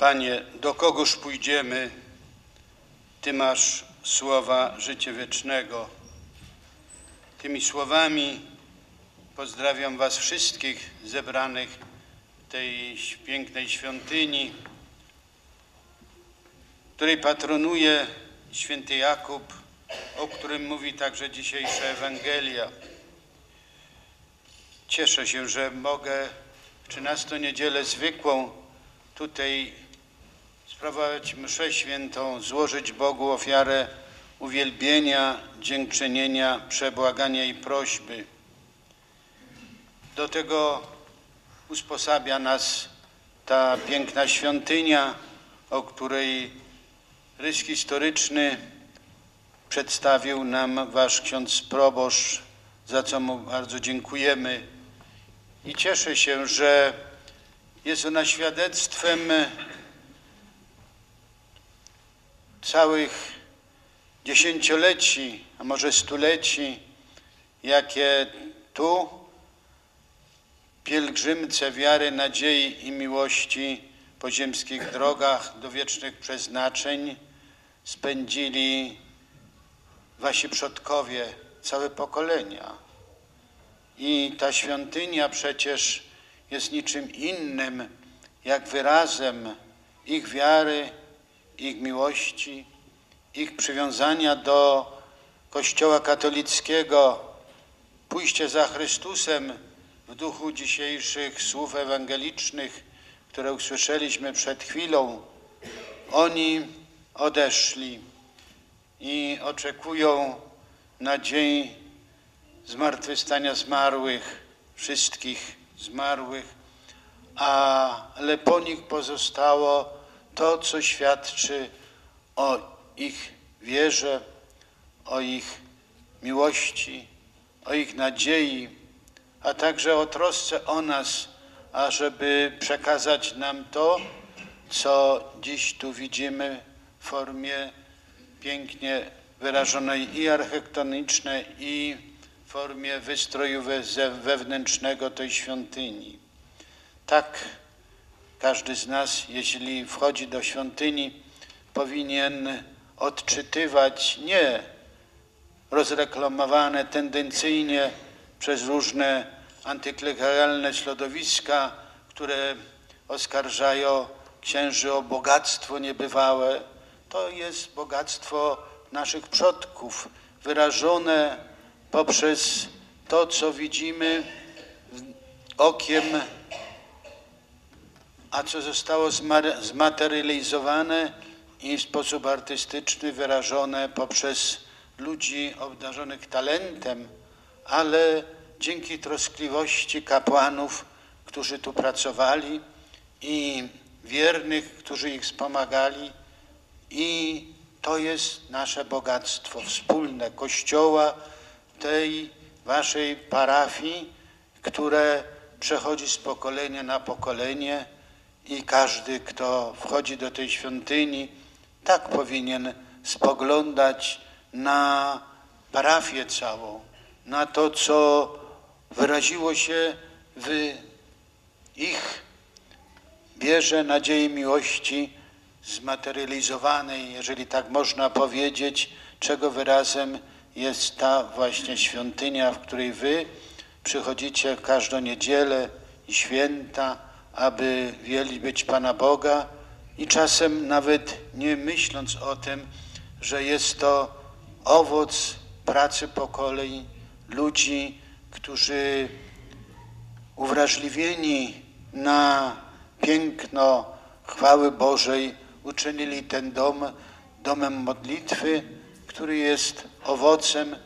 Panie, do kogoż pójdziemy? Ty masz słowa życia wiecznego. Tymi słowami pozdrawiam Was wszystkich zebranych w tej pięknej świątyni, której patronuje święty Jakub, o którym mówi także dzisiejsza Ewangelia. Cieszę się, że mogę w 13 niedzielę zwykłą tutaj sprawować mszę świętą, złożyć Bogu ofiarę uwielbienia, dziękczynienia, przebłagania i prośby. Do tego usposabia nas ta piękna świątynia, o której rys historyczny przedstawił nam wasz ksiądz proboszcz, za co mu bardzo dziękujemy. I cieszę się, że jest ona świadectwem całych dziesięcioleci, a może stuleci, jakie tu pielgrzymce wiary, nadziei i miłości po ziemskich drogach do wiecznych przeznaczeń spędzili wasi przodkowie, całe pokolenia. I ta świątynia przecież jest niczym innym, jak wyrazem ich wiary, ich miłości, ich przywiązania do Kościoła katolickiego, pójście za Chrystusem w duchu dzisiejszych słów ewangelicznych, które usłyszeliśmy przed chwilą. Oni odeszli i oczekują na dzień zmartwychwstania zmarłych, wszystkich zmarłych, ale po nich pozostało to, co świadczy o ich wierze, o ich miłości, o ich nadziei, a także o trosce o nas, ażeby przekazać nam to, co dziś tu widzimy w formie pięknie wyrażonej i architektonicznej, i w formie wystroju wewnętrznego tej świątyni. Tak każdy z nas, jeśli wchodzi do świątyni, powinien odczytywać nie rozreklamowane tendencyjnie przez różne antyklerykaalne środowiska, które oskarżają księży o bogactwo niebywałe. To jest bogactwo naszych przodków, wyrażone poprzez to, co widzimy okiem a co zostało zmaterializowane i w sposób artystyczny wyrażone poprzez ludzi obdarzonych talentem, ale dzięki troskliwości kapłanów, którzy tu pracowali i wiernych, którzy ich wspomagali. I to jest nasze bogactwo wspólne Kościoła, tej waszej parafii, które przechodzi z pokolenia na pokolenie i każdy, kto wchodzi do tej świątyni, tak powinien spoglądać na parafię całą, na to, co wyraziło się w ich wierze, nadziei, miłości zmaterializowanej, jeżeli tak można powiedzieć, czego wyrazem jest ta właśnie świątynia, w której wy przychodzicie każdą niedzielę i święta, aby wielbić Pana Boga i czasem nawet nie myśląc o tym, że jest to owoc pracy pokoleń ludzi, którzy uwrażliwieni na piękno chwały Bożej uczynili ten dom domem modlitwy, który jest owocem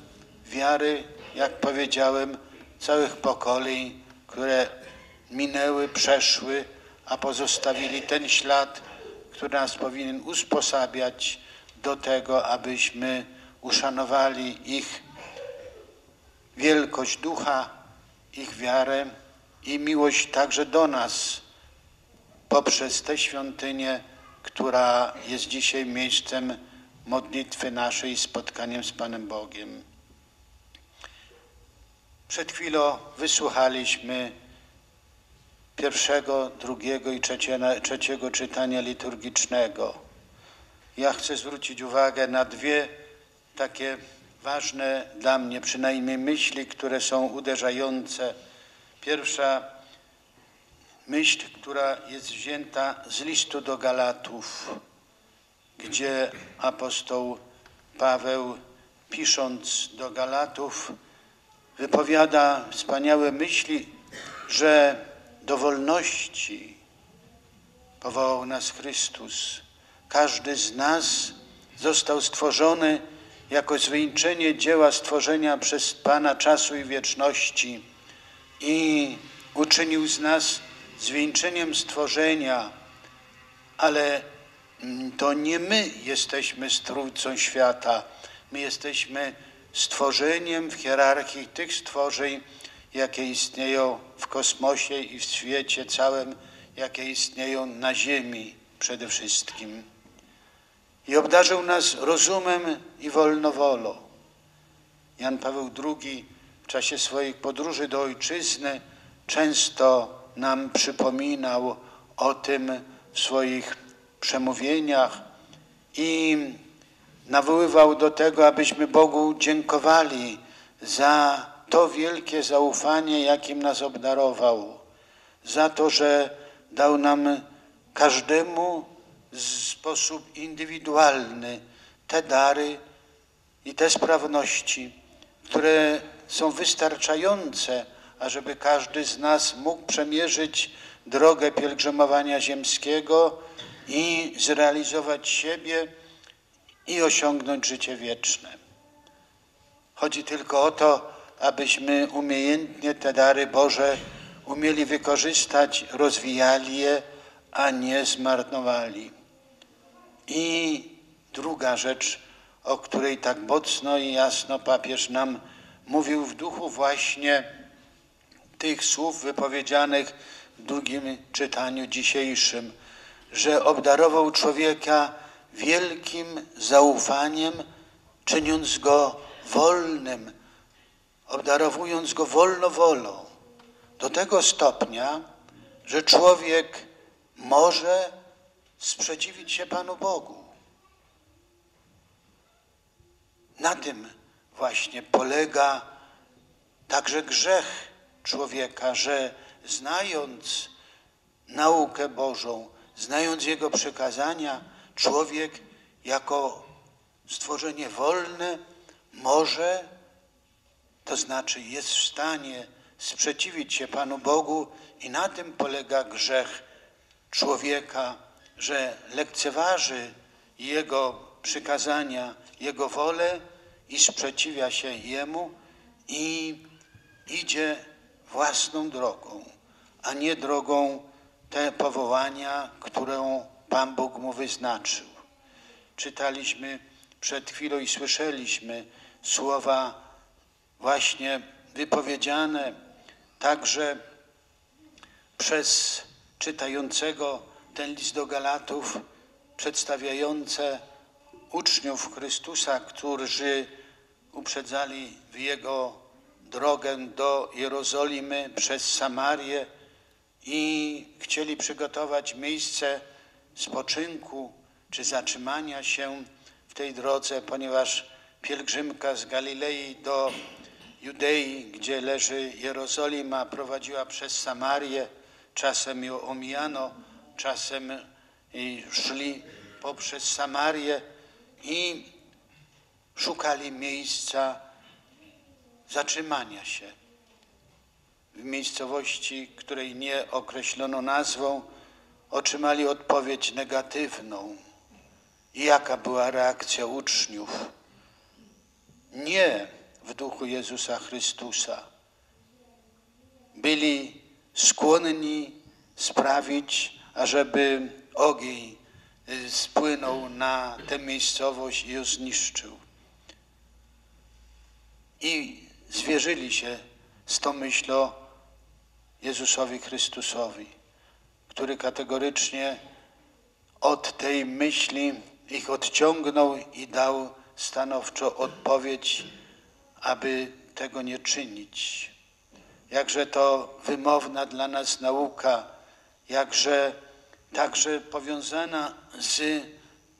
wiary, jak powiedziałem, całych pokoleń, które minęły, przeszły, a pozostawili ten ślad, który nas powinien usposabiać do tego, abyśmy uszanowali ich wielkość ducha, ich wiarę i miłość także do nas poprzez tę świątynię, która jest dzisiaj miejscem modlitwy naszej i spotkaniem z Panem Bogiem. Przed chwilą wysłuchaliśmy pierwszego, drugiego i trzeciego, czytania liturgicznego. Ja chcę zwrócić uwagę na dwie takie ważne dla mnie przynajmniej myśli, które są uderzające. Pierwsza myśl, która jest wzięta z listu do Galatów, gdzie apostoł Paweł, pisząc do Galatów, wypowiada wspaniałe myśli, że do wolności powołał nas Chrystus. Każdy z nas został stworzony jako zwieńczenie dzieła stworzenia przez Pana czasu i wieczności i uczynił z nas zwieńczeniem stworzenia, ale mm, to nie my jesteśmy strójcą świata, my jesteśmy stworzeniem w hierarchii tych stworzeń, jakie istnieją w kosmosie i w świecie całym, jakie istnieją na Ziemi przede wszystkim. I obdarzył nas rozumem i wolnowolą. Jan Paweł II w czasie swoich podróży do ojczyzny często nam przypominał o tym w swoich przemówieniach i nawoływał do tego, abyśmy Bogu dziękowali za to wielkie zaufanie, jakim nas obdarował, za to, że dał nam każdemu w sposób indywidualny te dary i te sprawności, które są wystarczające, ażeby każdy z nas mógł przemierzyć drogę pielgrzymowania ziemskiego i zrealizować siebie i osiągnąć życie wieczne. Chodzi tylko o to, abyśmy umiejętnie te dary Boże umieli wykorzystać, rozwijali je, a nie zmarnowali. I druga rzecz, o której tak mocno i jasno papież nam mówił w duchu właśnie tych słów wypowiedzianych w drugim czytaniu dzisiejszym, że obdarował człowieka wielkim zaufaniem, czyniąc go wolnym, obdarowując go wolno wolą, do tego stopnia, że człowiek może sprzeciwić się Panu Bogu. Na tym właśnie polega także grzech człowieka, że znając naukę Bożą, znając Jego przekazania, człowiek jako stworzenie wolne może, to znaczy jest w stanie sprzeciwić się Panu Bogu i na tym polega grzech człowieka, że lekceważy Jego przykazania, Jego wolę i sprzeciwia się Jemu i idzie własną drogą, a nie drogą te powołania, którą Pan Bóg mu wyznaczył. Czytaliśmy przed chwilą i słyszeliśmy słowa właśnie wypowiedziane także przez czytającego ten list do Galatów, przedstawiające uczniów Chrystusa, którzy uprzedzali w Jego drogę do Jerozolimy przez Samarię i chcieli przygotować miejsce spoczynku czy zatrzymania się w tej drodze, ponieważ pielgrzymka z Galilei do Judei, gdzie leży Jerozolima, prowadziła przez Samarię. Czasem ją omijano, czasem szli poprzez Samarię i szukali miejsca zatrzymania się w miejscowości, której nie określono nazwą, otrzymali odpowiedź negatywną. I jaka była reakcja uczniów? Nie w duchu Jezusa Chrystusa. Byli skłonni sprawić, ażeby ogień y, spłynął na tę miejscowość i ją zniszczył. I zwierzyli się z tą myślą Jezusowi Chrystusowi, który kategorycznie od tej myśli ich odciągnął i dał stanowczo odpowiedź, aby tego nie czynić. jakże to wymowna dla nas nauka, jakże także powiązana z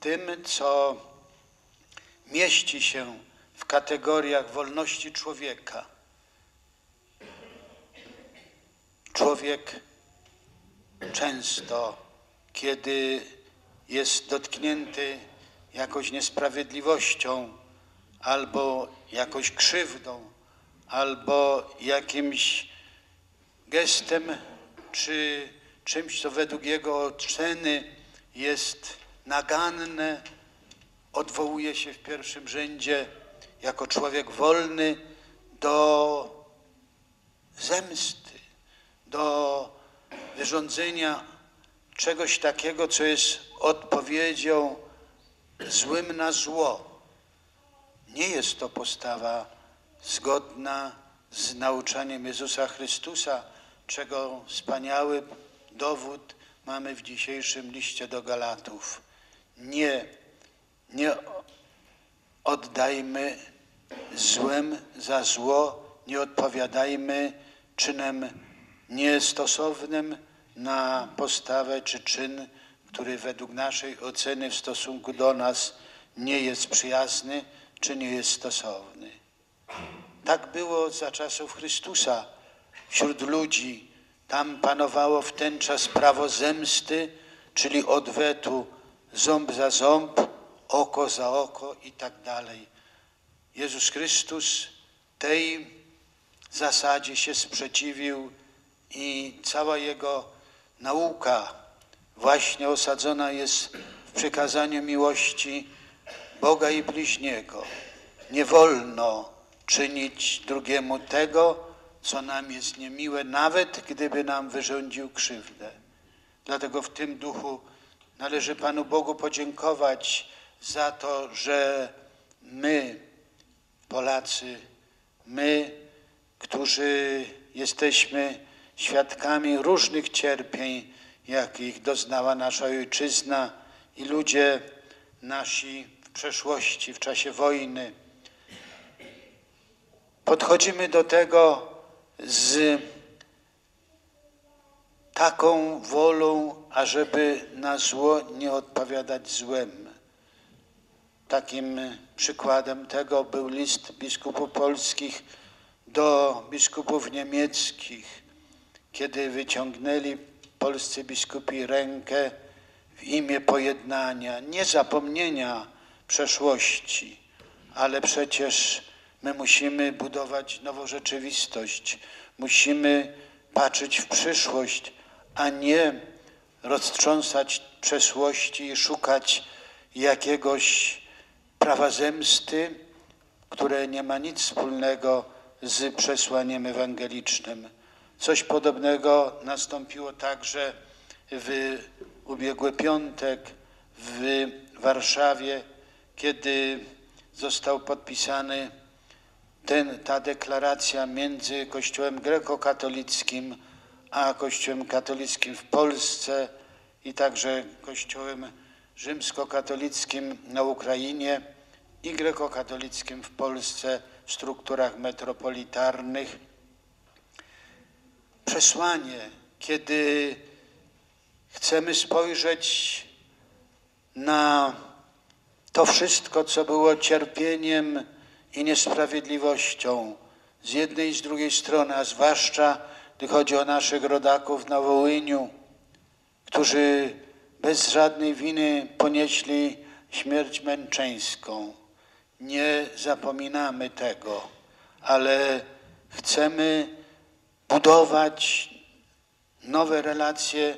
tym, co mieści się w kategoriach wolności człowieka. Człowiek często, kiedy jest dotknięty jakąś niesprawiedliwością, albo jakąś krzywdą, albo jakimś gestem, czy czymś, co według jego oceny jest naganne, odwołuje się w pierwszym rzędzie jako człowiek wolny do zemsty, do wyrządzenia czegoś takiego, co jest odpowiedzią złym na zło. Nie jest to postawa zgodna z nauczaniem Jezusa Chrystusa, czego wspaniały dowód mamy w dzisiejszym liście do Galatów. Nie, nie oddajmy złem za zło, nie odpowiadajmy czynem niestosownym na postawę czy czyn, który według naszej oceny w stosunku do nas nie jest przyjazny czy nie jest stosowny. Tak było za czasów Chrystusa wśród ludzi. Tam panowało w ten czas prawo zemsty, czyli odwetu ząb za ząb, oko za oko i tak dalej. Jezus Chrystus tej zasadzie się sprzeciwił i cała Jego nauka właśnie osadzona jest w przekazaniu miłości Boga i bliźniego. Nie wolno czynić drugiemu tego, co nam jest niemiłe, nawet gdyby nam wyrządził krzywdę. Dlatego w tym duchu należy Panu Bogu podziękować za to, że my, Polacy, my, którzy jesteśmy świadkami różnych cierpień, jakich doznała nasza ojczyzna i ludzie nasi przeszłości, w czasie wojny. Podchodzimy do tego z taką wolą, ażeby na zło nie odpowiadać złem. Takim przykładem tego był list biskupów polskich do biskupów niemieckich, kiedy wyciągnęli polscy biskupi rękę w imię pojednania, nie zapomnienia przeszłości, ale przecież my musimy budować nową rzeczywistość, musimy patrzeć w przyszłość, a nie roztrząsać przeszłości i szukać jakiegoś prawa zemsty, które nie ma nic wspólnego z przesłaniem ewangelicznym. Coś podobnego nastąpiło także w ubiegły piątek w Warszawie, kiedy został podpisany ten, ta deklaracja między Kościołem grekokatolickim a Kościołem katolickim w Polsce i także Kościołem rzymskokatolickim na Ukrainie i grekokatolickim w Polsce w strukturach metropolitarnych. Przesłanie, kiedy chcemy spojrzeć na to wszystko, co było cierpieniem i niesprawiedliwością z jednej i z drugiej strony, a zwłaszcza gdy chodzi o naszych rodaków na Wołyniu, którzy bez żadnej winy ponieśli śmierć męczeńską. Nie zapominamy tego, ale chcemy budować nowe relacje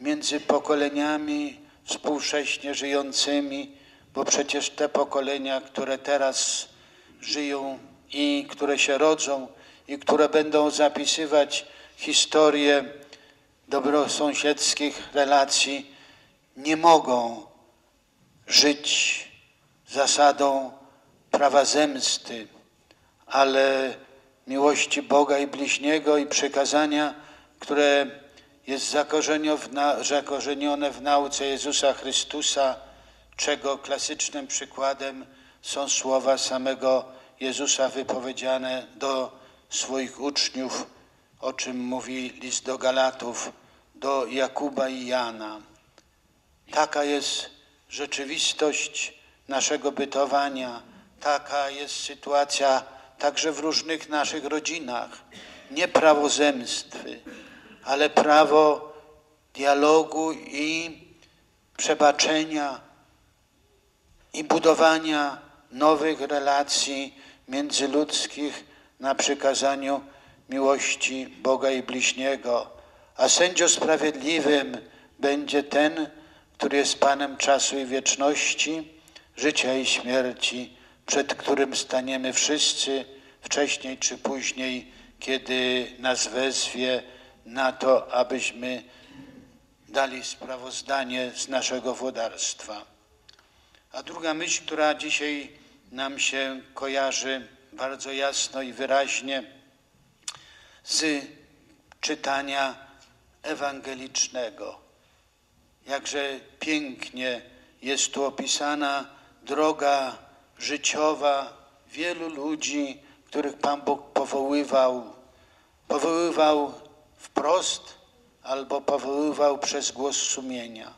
między pokoleniami współcześnie żyjącymi, bo przecież te pokolenia, które teraz żyją i które się rodzą i które będą zapisywać historię dobrosąsiedzkich relacji, nie mogą żyć zasadą prawa zemsty, ale miłości Boga i bliźniego i przekazania, które jest zakorzenione w nauce Jezusa Chrystusa, czego klasycznym przykładem są słowa samego Jezusa wypowiedziane do swoich uczniów o czym mówi list do Galatów, do Jakuba i Jana. Taka jest rzeczywistość naszego bytowania, taka jest sytuacja także w różnych naszych rodzinach. Nie prawo zemsty, ale prawo dialogu i przebaczenia i budowania nowych relacji międzyludzkich na przykazaniu miłości Boga i bliźniego. A sędzią sprawiedliwym będzie ten, który jest Panem czasu i wieczności, życia i śmierci, przed którym staniemy wszyscy wcześniej czy później, kiedy nas wezwie na to, abyśmy dali sprawozdanie z naszego włodarstwa. A druga myśl, która dzisiaj nam się kojarzy bardzo jasno i wyraźnie z czytania ewangelicznego. Jakże pięknie jest tu opisana droga życiowa wielu ludzi, których Pan Bóg powoływał. Powoływał wprost albo powoływał przez głos sumienia.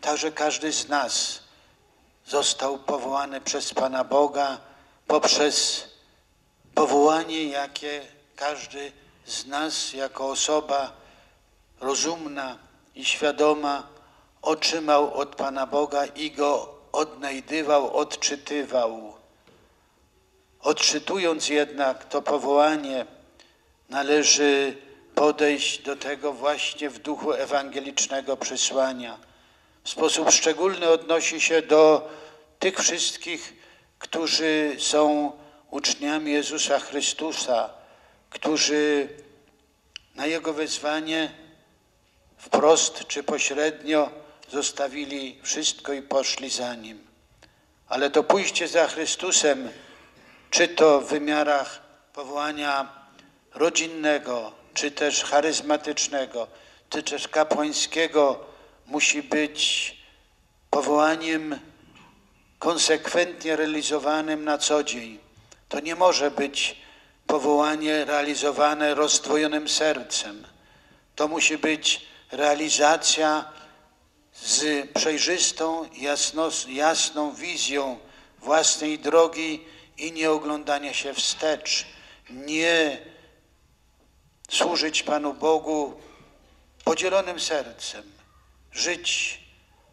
Także każdy z nas został powołany przez Pana Boga poprzez powołanie, jakie każdy z nas jako osoba rozumna i świadoma otrzymał od Pana Boga i go odnajdywał, odczytywał. Odczytując jednak to powołanie, należy podejść do tego właśnie w duchu ewangelicznego przesłania. W sposób szczególny odnosi się do tych wszystkich, którzy są uczniami Jezusa Chrystusa, którzy na Jego wezwanie wprost czy pośrednio zostawili wszystko i poszli za Nim. Ale to pójście za Chrystusem, czy to w wymiarach powołania rodzinnego, czy też charyzmatycznego, czy też kapłańskiego, musi być powołaniem konsekwentnie realizowanym na co dzień. To nie może być powołanie realizowane rozdwojonym sercem. To musi być realizacja z przejrzystą, jasno, jasną wizją własnej drogi i nie oglądania się wstecz. Nie służyć Panu Bogu podzielonym sercem, żyć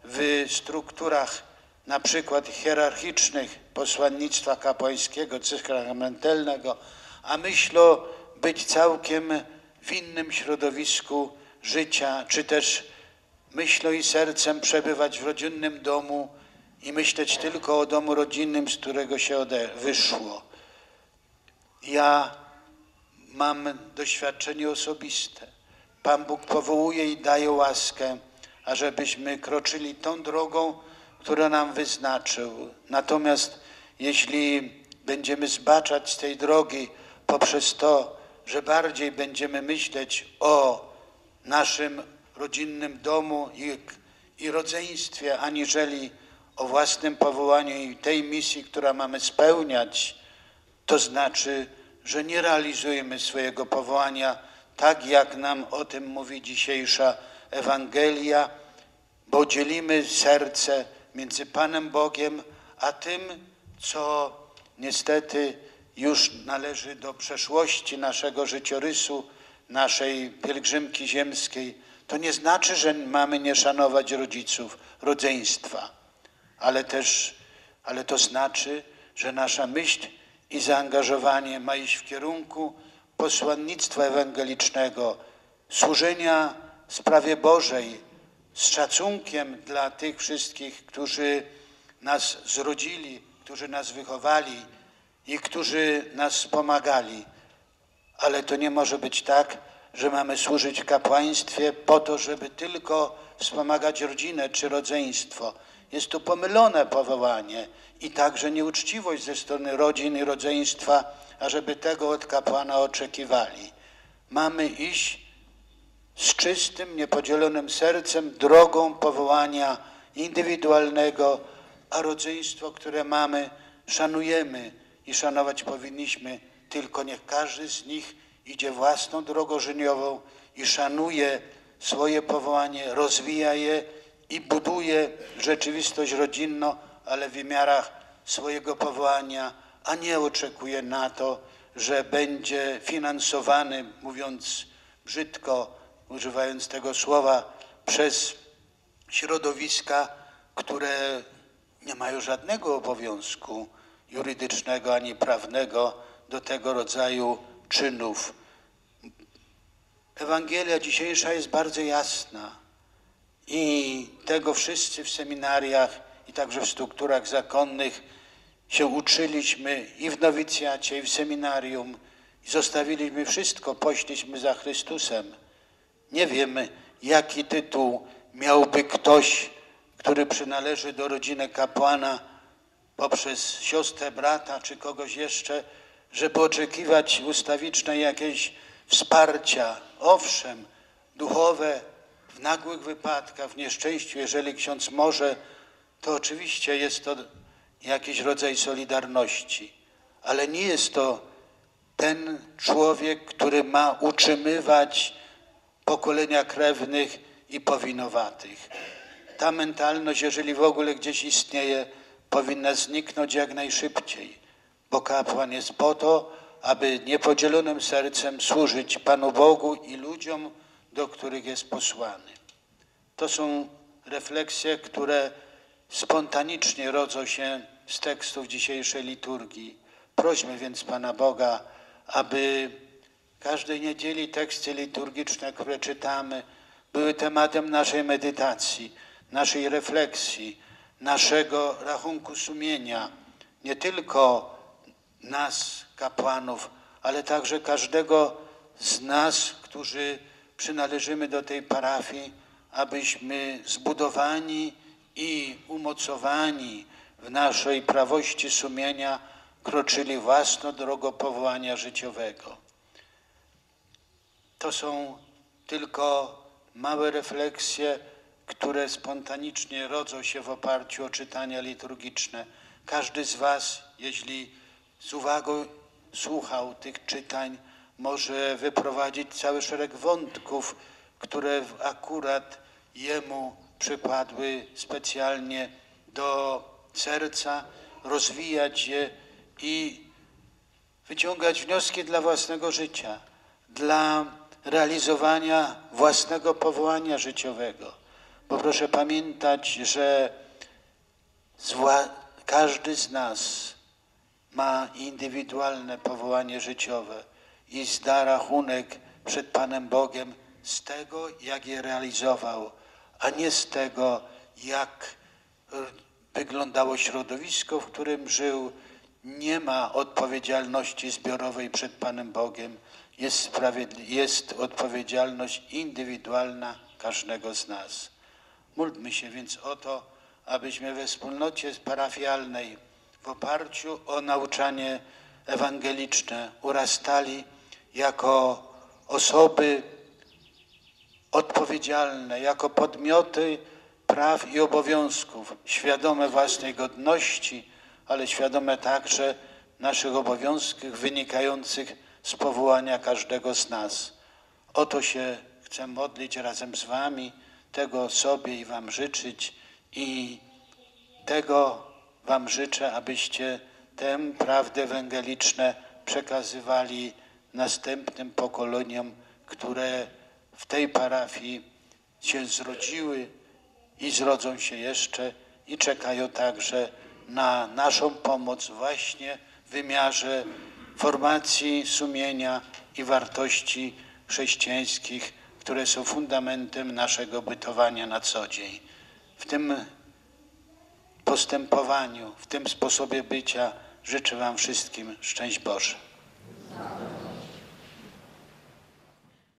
w strukturach na przykład hierarchicznych posłannictwa kapłańskiego czy sakramentalnego, a myślą być całkiem w innym środowisku życia, czy też myślą i sercem przebywać w rodzinnym domu i myśleć tylko o domu rodzinnym, z którego się ode wyszło. Ja mam doświadczenie osobiste. Pan Bóg powołuje i daje łaskę, ażebyśmy kroczyli tą drogą, którą nam wyznaczył. Natomiast jeśli będziemy zbaczać z tej drogi poprzez to, że bardziej będziemy myśleć o naszym rodzinnym domu i, i rodzeństwie, aniżeli o własnym powołaniu i tej misji, która mamy spełniać, to znaczy, że nie realizujemy swojego powołania tak, jak nam o tym mówi dzisiejsza Ewangelia, bo dzielimy serce między Panem Bogiem, a tym, co niestety już należy do przeszłości naszego życiorysu, naszej pielgrzymki ziemskiej. To nie znaczy, że mamy nie szanować rodziców, rodzeństwa, ale też, ale to znaczy, że nasza myśl i zaangażowanie ma iść w kierunku posłannictwa ewangelicznego, służenia sprawie Bożej, z szacunkiem dla tych wszystkich, którzy nas zrodzili, którzy nas wychowali i którzy nas wspomagali. Ale to nie może być tak, że mamy służyć kapłaństwie po to, żeby tylko wspomagać rodzinę czy rodzeństwo. Jest to pomylone powołanie i także nieuczciwość ze strony rodzin i rodzeństwa, ażeby tego od kapłana oczekiwali. Mamy iść z czystym, niepodzielonym sercem drogą powołania indywidualnego, a rodzeństwo, które mamy, szanujemy i szanować powinniśmy, tylko niech każdy z nich idzie własną drogą życiową i szanuje swoje powołanie, rozwija je i buduje rzeczywistość rodzinną, ale w wymiarach swojego powołania, a nie oczekuje na to, że będzie finansowany, mówiąc brzydko, używając tego słowa, przez środowiska, które nie mają żadnego obowiązku jurydycznego ani prawnego do tego rodzaju czynów. Ewangelia dzisiejsza jest bardzo jasna i tego wszyscy w seminariach i także w strukturach zakonnych się uczyliśmy i w nowicjacie, i w seminarium i zostawiliśmy wszystko, poszliśmy za Chrystusem. Nie wiemy, jaki tytuł miałby ktoś, który przynależy do rodziny kapłana poprzez siostrę, brata czy kogoś jeszcze, żeby oczekiwać ustawicznej jakiejś wsparcia. Owszem, duchowe w nagłych wypadkach, w nieszczęściu, jeżeli ksiądz może, to oczywiście jest to jakiś rodzaj solidarności, ale nie jest to ten człowiek, który ma utrzymywać pokolenia krewnych i powinowatych. Ta mentalność, jeżeli w ogóle gdzieś istnieje, powinna zniknąć jak najszybciej, bo kapłan jest po to, aby niepodzielonym sercem służyć Panu Bogu i ludziom, do których jest posłany. To są refleksje, które spontanicznie rodzą się z tekstów dzisiejszej liturgii. Prośmy więc Pana Boga, aby każdej niedzieli teksty liturgiczne, które czytamy, były tematem naszej medytacji, naszej refleksji, naszego rachunku sumienia, nie tylko nas, kapłanów, ale także każdego z nas, którzy przynależymy do tej parafii, abyśmy zbudowani i umocowani w naszej prawości sumienia kroczyli własną drogą powołania życiowego. To są tylko małe refleksje, które spontanicznie rodzą się w oparciu o czytania liturgiczne. Każdy z Was, jeśli z uwagą słuchał tych czytań, może wyprowadzić cały szereg wątków, które akurat jemu przypadły specjalnie do serca, rozwijać je i wyciągać wnioski dla własnego życia, dla realizowania własnego powołania życiowego. Bo proszę pamiętać, że każdy z nas ma indywidualne powołanie życiowe i zda rachunek przed Panem Bogiem z tego, jak je realizował, a nie z tego, jak wyglądało środowisko, w którym żył. Nie ma odpowiedzialności zbiorowej przed Panem Bogiem. Jest, jest odpowiedzialność indywidualna każdego z nas. Módlmy się więc o to, abyśmy we wspólnocie parafialnej w oparciu o nauczanie ewangeliczne urastali jako osoby odpowiedzialne, jako podmioty praw i obowiązków, świadome własnej godności, ale świadome także naszych obowiązków wynikających z powołania każdego z nas. O to się chcę modlić razem z Wami, tego sobie i Wam życzyć i tego Wam życzę, abyście tę prawdę ewangeliczne przekazywali następnym pokoleniom, które w tej parafii się zrodziły i zrodzą się jeszcze i czekają także na naszą pomoc właśnie w wymiarze formacji sumienia i wartości chrześcijańskich, które są fundamentem naszego bytowania na co dzień. W tym postępowaniu, w tym sposobie bycia życzę Wam wszystkim szczęść Boże.